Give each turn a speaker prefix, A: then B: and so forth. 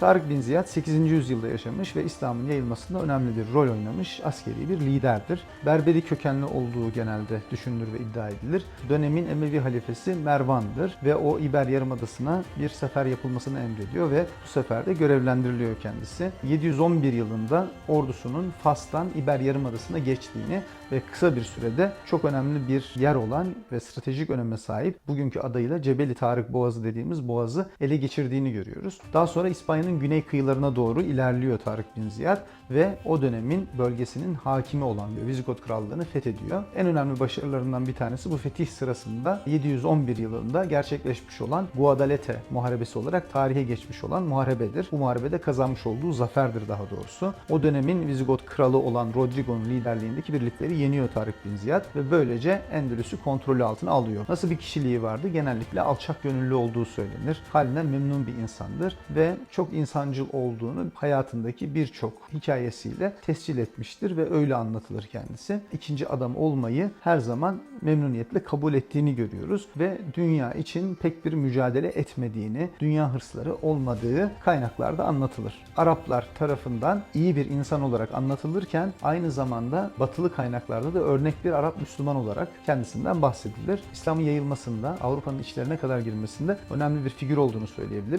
A: Tarık bin Ziyad 8. yüzyılda yaşamış ve İslam'ın yayılmasında önemli bir rol oynamış askeri bir liderdir. Berberi kökenli olduğu genelde düşünülür ve iddia edilir. Dönemin Emevi halifesi Mervan'dır ve o İber Yarımadası'na bir sefer yapılmasını emrediyor ve bu seferde görevlendiriliyor kendisi. 711 yılında ordusunun Fas'tan İber Yarımadası'na geçtiğini ve kısa bir sürede çok önemli bir yer olan ve stratejik öneme sahip bugünkü adıyla Cebeli Tarık Boğazı dediğimiz boğazı ele geçirdiğini görüyoruz. Daha sonra İspanya'nın güney kıyılarına doğru ilerliyor Tarık bin Ziyad ve o dönemin bölgesinin hakimi olan diyor Vizigot Krallığı'nı fethediyor. En önemli başarılarından bir tanesi bu fetih sırasında 711 yılında gerçekleşmiş olan Guadalete Muharebesi olarak tarihe geçmiş olan muharebedir. Bu muharebede kazanmış olduğu zaferdir daha doğrusu. O dönemin Vizigot kralı olan Rodrigo'nun liderliğindeki birlikleri yeniyor Tarık bin Ziyad ve böylece Endülüs'ü kontrolü altına alıyor. Nasıl bir kişiliği vardı? Genellikle alçak gönüllü olduğu söylenir. Halinden memnun bir insandır ve çok insancıl olduğunu hayatındaki birçok hikayesiyle tescil etmiştir ve öyle anlatılır kendisi. İkinci adam olmayı her zaman memnuniyetle kabul ettiğini görüyoruz ve dünya için pek bir mücadele etmediğini, dünya hırsları olmadığı kaynaklarda anlatılır. Araplar tarafından iyi bir insan olarak anlatılırken aynı zamanda batılı kaynaklarda da örnek bir Arap Müslüman olarak kendisinden bahsedilir. İslam'ın yayılmasında, Avrupa'nın içlerine kadar girmesinde önemli bir figür olduğunu söyleyebiliriz.